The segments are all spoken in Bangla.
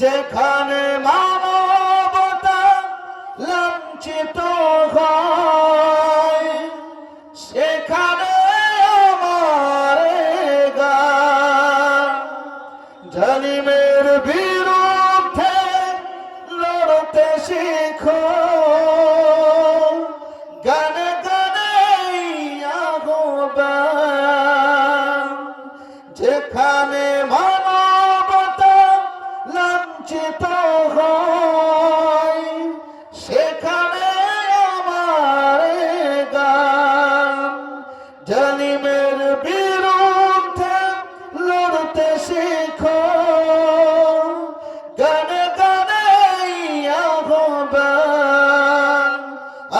যেখানে মানবতা লাঞ্ছিত হয় সেখানে আমার জালিমের বিরুদ্ধে লড়তে শিখো। গানে গানে যেখানে মানবতা জালিমের বিরুদ্ধে লড়তে শেখো। গানে গানে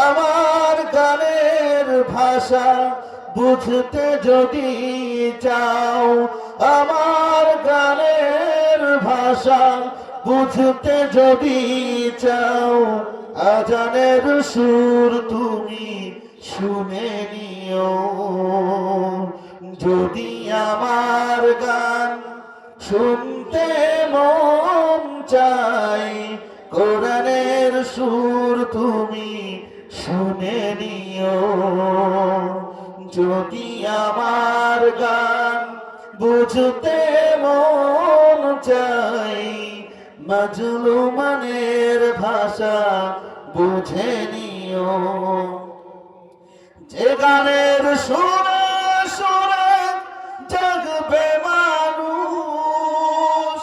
আমার গানের ভাষা বুঝতে যদি চাও, আমার গানের ভাষা বুঝতে যদি চাও, আজানের সুর তুমি শুনে নিও। যদি আমার গান শুনতে মন চাই কোরআনের সুর তুমি শুনে নিও। যদি আমার গান বুঝতে মন চাই মজলুমানের ভাষা বুঝে নিও। যে গানের সুরে সুরে জাগবে মানুষ,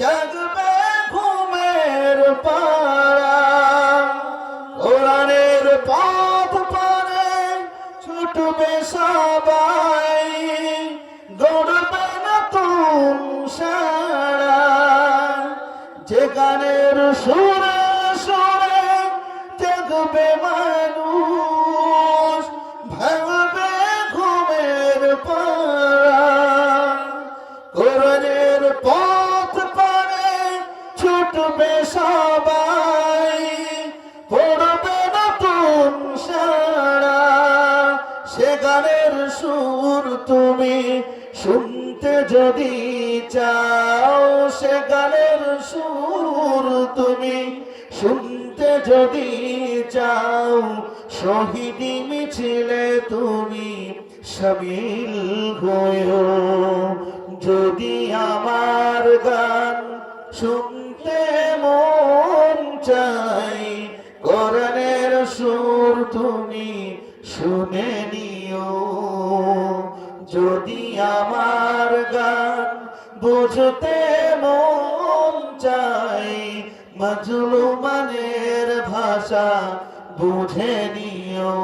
জাগবে ঘুমের পাড়া। কোরআনের পথ পারে ছুটবে সবাই, গড়বে নতুন সারা যে গানের সুরে সুরে জাগবে মানুষ ছুটবে সবাই। পড়বে নতুন সারা। সে গানের সুর তুমি শুনতে যদি চাও, সে গানের সুর তুমি শুনতে যদি চাও, শহীদি মিছিলে তুমি সামিল হয়েও। যদি আমার গান শুনতে চাই। কোরআনের সুর তুমি শুনে নিও। যদি আমার গান বুঝতে মন চাই মজলুমানের ভাষা বুঝে নিও।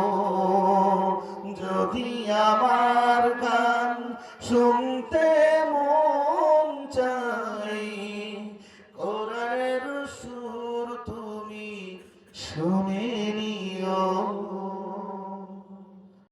যদি আমার গান শুনতে মন শুনে